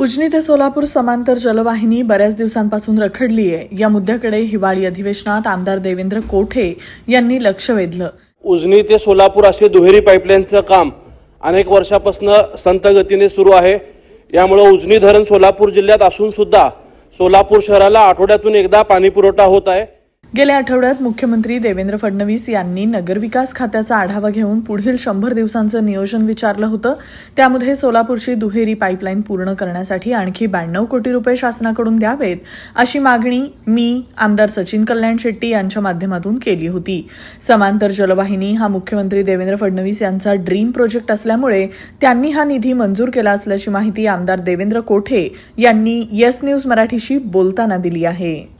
उजनी ते सोलापूर समांतर जलवाहिनी बऱ्याच दिवसांपासून रखडली आहे. या मुद्द्याकडे हिवाळी अधिवेशनात आमदार देवेंद्र कोठे यांनी लक्ष वेधलं. उजनी ते सोलापूर असे दुहेरी पाईपलाईनचं काम अनेक वर्षापासून संत गतीने सुरू आहे. यामुळं उजनी धरण सोलापूर जिल्ह्यात असून सुद्धा सोलापूर शहराला आठवड्यातून एकदा पाणी पुरवठा होत आहे. गेल्या आठवड्यात मुख्यमंत्री देवेंद्र फडणवीस यांनी नगरविकास खात्याचा आढावा घेऊन पुढील शंभर दिवसांचं नियोजन विचारलं होतं. त्यामध्ये सोलापूरची दुहेरी पाईपलाईन पूर्ण करण्यासाठी आणखी ब्याण्णव कोटी रुपये शासनाकडून द्यावेत अशी मागणी मी आमदार सचिन कल्याण शेट्टी यांच्या माध्यमातून केली होती. समांतर जलवाहिनी हा मुख्यमंत्री देवेंद्र फडणवीस यांचा ड्रीम प्रोजेक्ट असल्यामुळे त्यांनी हा निधी मंजूर केला असल्याची माहिती आमदार देवेंद्र कोठे यांनी येस न्यूज मराठीशी बोलताना दिली आहे.